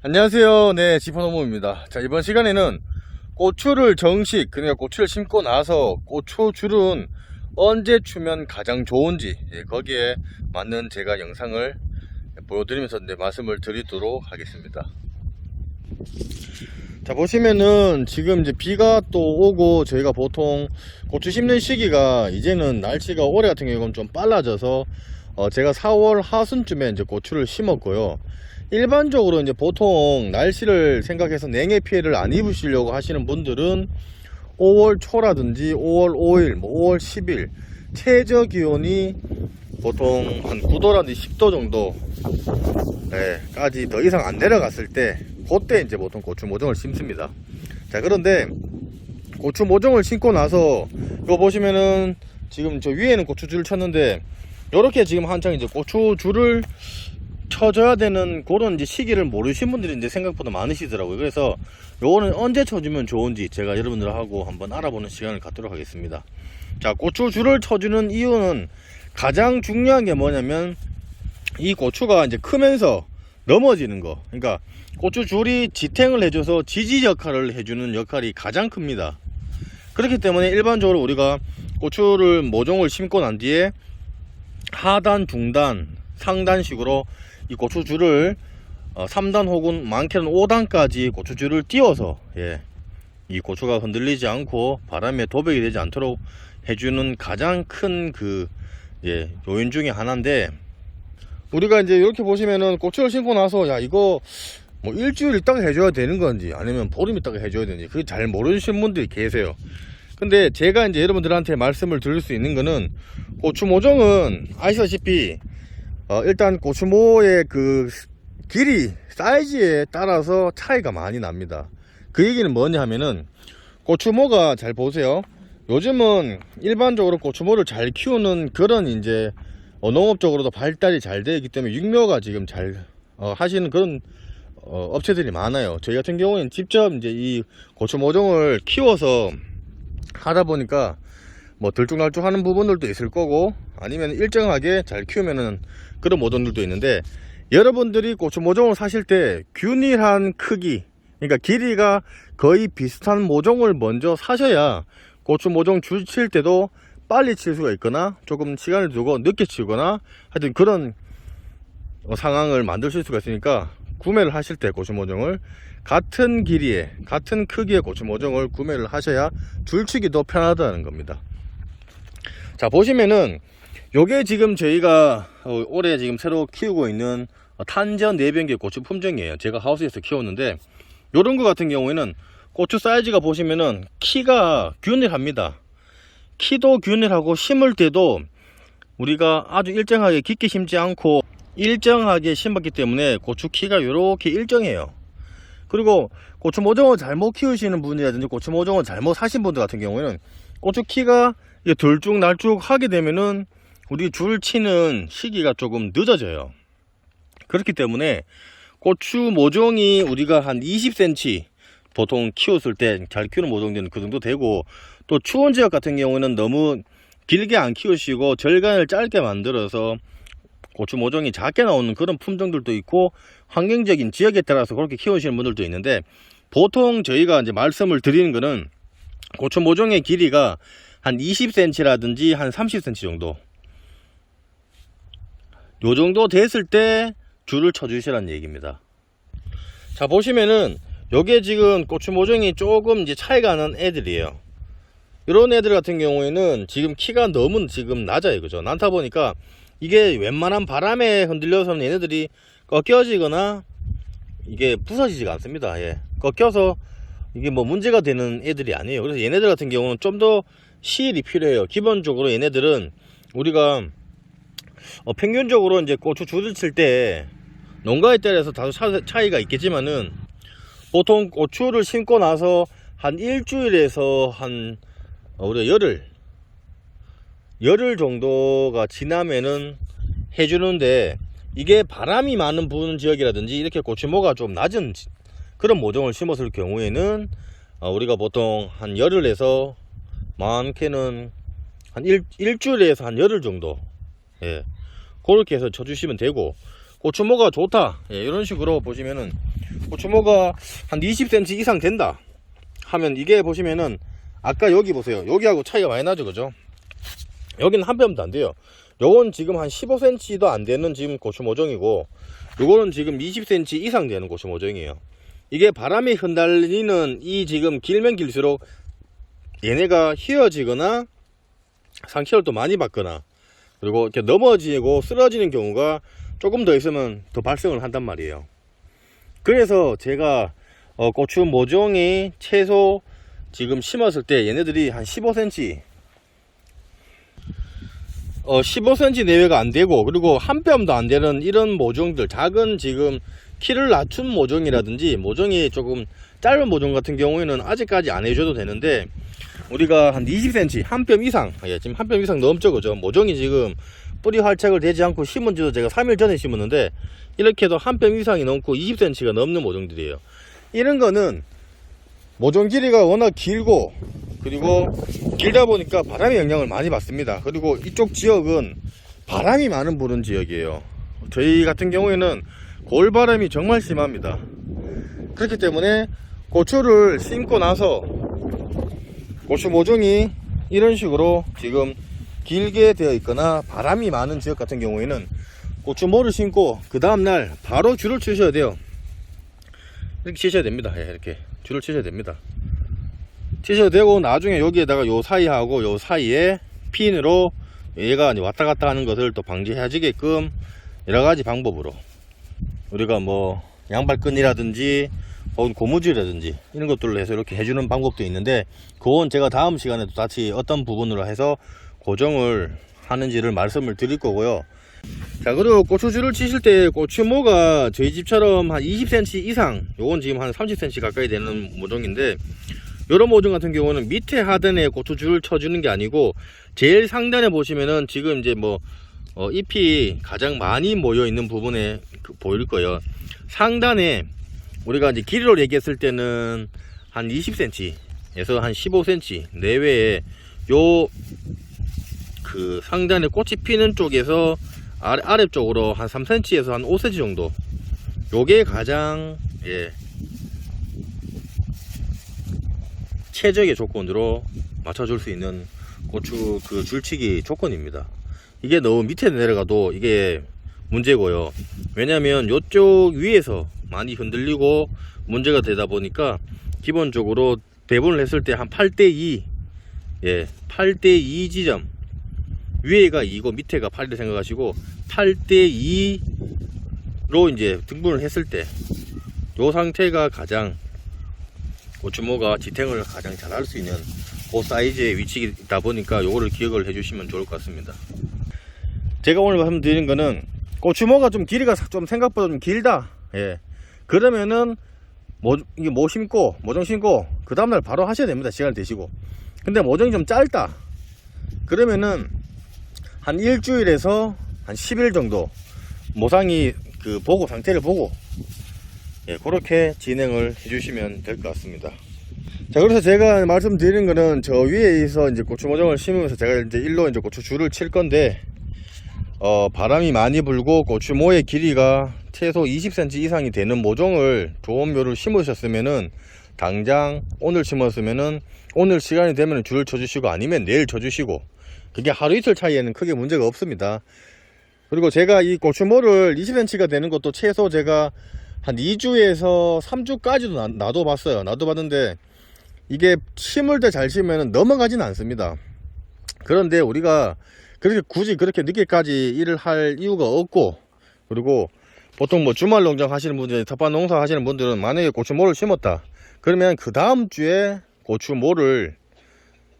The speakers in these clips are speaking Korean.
안녕하세요. 네, 지퍼노모입니다. 자, 이번 시간에는 고추를 정식, 그러니까 고추를 심고 나서 고추줄은 언제 추면 가장 좋은지, 예, 거기에 맞는 제가 영상을 보여드리면서 이제 말씀을 드리도록 하겠습니다. 자, 보시면은 지금 이제 비가 또 오고 저희가 보통 고추 심는 시기가 이제는 날씨가 올해 같은 경우는 좀 빨라져서 어, 제가 4월 하순쯤에 이제 고추를 심었고요. 일반적으로 이제 보통 날씨를 생각해서 냉해 피해를 안 입으시려고 하시는 분들은 5월 초라든지 5월 5일, 뭐 5월 10일 최저 기온이 보통 한 9도라든지 10도 정도 네, 까지 더 이상 안 내려갔을 때 그때 이제 보통 고추 모종을 심습니다. 자 그런데 고추 모종을 심고 나서 이거 보시면은 지금 저 위에는 고추줄을 쳤는데 이렇게 지금 한창 이제 고추줄을 쳐줘야 되는 그런 이제 시기를 모르신 분들이 이제 생각보다 많으시더라고요. 그래서 요거는 언제 쳐주면 좋은지 제가 여러분들하고 한번 알아보는 시간을 갖도록 하겠습니다. 자, 고추줄을 쳐주는 이유는 가장 중요한 게 뭐냐면 이 고추가 이제 크면서 넘어지는 거. 그러니까 고추줄이 지탱을 해줘서 지지 역할을 해주는 역할이 가장 큽니다. 그렇기 때문에 일반적으로 우리가 고추를 모종을 심고 난 뒤에 하단, 중단, 상단식으로 이 고추줄을 어, 3단 혹은 많게는 5단까지 고추줄을 띄워서 예, 이 고추가 흔들리지 않고 바람에 도백이 되지 않도록 해주는 가장 큰그 예, 요인 중에 하나인데 우리가 이제 이렇게 보시면은 고추를 심고 나서 야 이거 뭐 일주일 있다가 해줘야 되는 건지 아니면 보름 있다가 해줘야 되는지 그게 잘 모르시는 분들이 계세요. 근데 제가 이제 여러분들한테 말씀을 드릴 수 있는 거는 고추 모종은 아시다시피 어, 일단 고추모의 그 길이 사이즈에 따라서 차이가 많이 납니다. 그 얘기는 뭐냐 하면은 고추모가 잘 보세요. 요즘은 일반적으로 고추모를 잘 키우는 그런 이제 어, 농업적으로도 발달이 잘 되어 있기 때문에 육묘가 지금 잘 어, 하시는 그런 어, 업체들이 많아요. 저희 같은 경우에는 직접 이제 이 고추 모종을 키워서 하다 보니까 뭐 들쭉날쭉 하는 부분들도 있을 거고 아니면 일정하게 잘 키우면은 그런 모종들도 있는데 여러분들이 고추 모종을 사실 때 균일한 크기 그러니까 길이가 거의 비슷한 모종을 먼저 사셔야 고추 모종 줄칠 때도 빨리 칠 수가 있거나 조금 시간을 두고 늦게 치거나 하여튼 그런 어, 상황을 만드실 수가 있으니까 구매를 하실 때 고추 모종을 같은 길이에 같은 크기의 고추 모종을 구매를 하셔야 줄치기도 편하다는 겁니다. 자 보시면은 요게 지금 저희가 어, 올해 지금 새로 키우고 있는 어, 탄전 내변계 고추 품종이에요. 제가 하우스에서 키웠는데 요런 거 같은 경우에는 고추 사이즈가 보시면은 키가 균일합니다. 키도 균일하고 심을 때도 우리가 아주 일정하게 깊게 심지 않고 일정하게 심었기 때문에 고추 키가 이렇게 일정해요. 그리고 고추 모종을 잘못 키우시는 분이라든지 고추 모종을 잘못 사신 분들 같은 경우에는 고추 키가 이게 들쭉날쭉 하게 되면은 우리 줄 치는 시기가 조금 늦어져요. 그렇기 때문에 고추 모종이 우리가 한 20cm 보통 키웠을 때 잘 키우는 모종들은 그 정도 되고 또 추운 지역 같은 경우에는 너무 길게 안 키우시고 절간을 짧게 만들어서 고추 모종이 작게 나오는 그런 품종들도 있고 환경적인 지역에 따라서 그렇게 키우시는 분들도 있는데 보통 저희가 이제 말씀을 드리는 거는 고추 모종의 길이가 한 20cm라든지 한 30cm 정도 요 정도 됐을 때 줄을 쳐주시라는 얘기입니다. 자 보시면은 요게 지금 고추 모종이 조금 이제 차이가 나는 애들이에요. 이런 애들 같은 경우에는 지금 키가 너무 지금 낮아요. 그죠? 많다 보니까 이게 웬만한 바람에 흔들려서는 얘네들이 꺾여지거나 이게 부서지지가 않습니다. 예. 꺾여서 이게 뭐 문제가 되는 애들이 아니에요. 그래서 얘네들 같은 경우는 좀 더 시일이 필요해요. 기본적으로 얘네들은 우리가 어, 평균적으로 이제 고추 줄을 칠 때 농가에 따라서 다소 차, 차이가 있겠지만은 보통 고추를 심고 나서 한 일주일에서 한 어, 우리가 열흘 열흘 정도가 지나면은 해주는데 이게 바람이 많은 부는 지역이라든지 이렇게 고추모가 좀 낮은 지- 그런 모종을 심었을 경우에는 어, 우리가 보통 한 열흘에서 많게는 한 일, 일주일에서 한 열흘 정도. 예. 그렇게 해서 쳐주시면 되고 고추모가 좋다. 예, 이런 식으로 보시면은 고추모가 한 20cm 이상 된다 하면 이게 보시면은 아까 여기 보세요. 여기하고 차이가 많이 나죠 그죠? 여기는 한 뼘도 안 돼요. 요건 지금 한 15cm도 안 되는 지금 고추 모종이고 요거는 지금 20cm 이상 되는 고추 모종이에요. 이게 바람에 흩날리는 이 지금 길면 길수록 얘네가 휘어지거나 상처를 또 많이 받거나 그리고 이렇게 넘어지고 쓰러지는 경우가 조금 더 있으면 더 발생을 한단 말이에요. 그래서 제가 어, 고추 모종이 최소 지금 심었을 때 얘네들이 한 15cm 어, 15cm 내외가 안 되고 그리고 한 뼘도 안 되는 이런 모종들 작은 지금 키를 낮춘 모종이라든지 모종이 조금 짧은 모종 같은 경우에는 아직까지 안 해줘도 되는데 우리가 한 20cm 한 뼘 이상 예, 지금 한 뼘 이상 넘죠 그죠 모종이 지금 뿌리 활착을 되지 않고 심은 지도 제가 3일 전에 심었는데 이렇게 해도 한 뼘 이상이 넘고 20cm가 넘는 모종들이에요 이런 거는 모종 길이가 워낙 길고 그리고 길다 보니까 바람의 영향을 많이 받습니다. 그리고 이쪽 지역은 바람이 많은 부른 지역이에요. 저희 같은 경우에는 골바람이 정말 심합니다. 그렇기 때문에 고추를 심고 나서 고추 모종이 이런 식으로 지금 길게 되어 있거나 바람이 많은 지역 같은 경우에는 고추모를 심고 그 다음날 바로 줄을 치셔야 돼요. 이렇게 치셔야 됩니다. 예, 이렇게 줄을 치셔야 됩니다. 치셔도 되고 나중에 여기에다가 요 사이하고 요 사이에 핀으로 얘가 왔다 갔다 하는 것을 또 방지해지게끔 여러 가지 방법으로 우리가 뭐 양발끈이라든지 혹은 고무줄이라든지 이런 것들로 해서 이렇게 해주는 방법도 있는데 그건 제가 다음 시간에 또 다시 어떤 부분으로 해서 고정을 하는지를 말씀을 드릴 거고요. 자 그리고 고추줄을 치실 때 고추모가 저희 집처럼 한 20cm 이상 요건 지금 한 30cm 가까이 되는 모종인데 요런 모종 같은 경우는 밑에 하단에 고추줄을 쳐주는 게 아니고 제일 상단에 보시면은 지금 이제 뭐 어, 잎이 가장 많이 모여 있는 부분에 그 보일 거예요. 상단에 우리가 이제 길이로 얘기했을 때는 한 20cm에서 한 15cm 내외에 요 그 상단에 꽃이 피는 쪽에서 아래, 아래쪽으로 한 3cm에서 한 5cm 정도. 요게 가장 예 최적의 조건으로 맞춰줄 수 있는 고추 그 줄치기 조건입니다 이게 너무 밑에 내려가도 이게 문제고요. 왜냐면 요쪽 위에서 많이 흔들리고 문제가 되다 보니까 기본적으로 배분을 했을 때 한 8대2 예, 8대2 지점 위에가 2고 밑에가 8이라 생각하시고 8대2로 이제 등분을 했을 때요 상태가 가장 고추모가 지탱을 가장 잘 할 수 있는 그 사이즈의 위치이다 보니까 요거를 기억을 해주시면 좋을 것 같습니다 제가 오늘 말씀드리는 거는 고추모가 좀 길이가 좀 생각보다 좀 길다. 예. 그러면은 모, 이게 모 심고 모종 심고 그 다음날 바로 하셔야 됩니다. 시간을 되시고. 근데 모종이 좀 짧다. 그러면은 한 일주일에서 한 10일 정도 모상이 그 보고 상태를 보고 예, 그렇게 진행을 해주시면 될 것 같습니다. 자, 그래서 제가 말씀드리는 거는 저 위에서 이제 고추 모종을 심으면서 제가 이제 일로 이제 고추 줄을 칠 건데, 어, 바람이 많이 불고 고추모의 길이가 최소 20cm 이상이 되는 모종을 좋은 묘를 심으셨으면은 당장 오늘 심었으면은 오늘 시간이 되면 줄을 쳐주시고 아니면 내일 쳐주시고 그게 하루 이틀 차이에는 크게 문제가 없습니다. 그리고 제가 이 고추모를 20cm가 되는 것도 최소 제가 한 2주에서 3주까지도 놔둬 봤어요. 놔둬 봤는데 이게 심을 때 잘 심으면 넘어가지는 않습니다. 그런데 우리가 그렇게 굳이 그렇게 늦게까지 일을 할 이유가 없고 그리고 보통 뭐 주말 농장 하시는 분들, 텃밭 농사 하시는 분들은 만약에 고추모를 심었다. 그러면 그 다음 주에 고추모를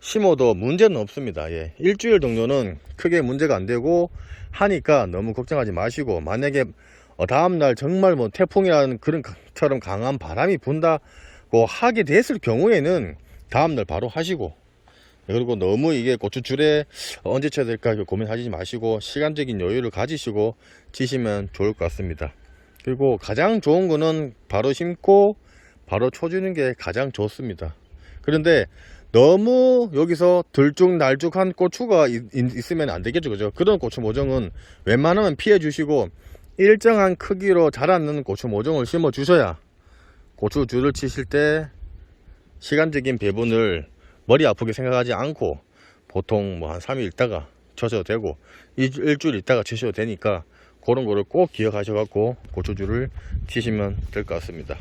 심어도 문제는 없습니다. 예. 일주일 정도는 크게 문제가 안 되고 하니까 너무 걱정하지 마시고 만약에 어, 다음날 정말 뭐 태풍이라는 그런 처럼 강한 바람이 분다고 하게 됐을 경우에는 다음날 바로 하시고 예, 그리고 너무 이게 고추줄에 언제 쳐야 될까 고민하지 마시고 시간적인 여유를 가지시고 치시면 좋을 것 같습니다. 그리고 가장 좋은 거는 바로 심고 바로 쳐주는 게 가장 좋습니다. 그런데 너무 여기서 들쭉날쭉한 고추가 있, 으면 안 되겠죠 그죠 그런 고추 모종은 웬만하면 피해 주시고 일정한 크기로 자라는 고추 모종을 심어 주셔야 고추 줄을 치실 때 시간적인 배분을 머리 아프게 생각하지 않고 보통 뭐 한 3일 있다가 쳐셔도 되고 일- 일주일 있다가 치셔도 되니까 그런 거를 꼭 기억하셔 갖고 고추줄을 치시면 될 것 같습니다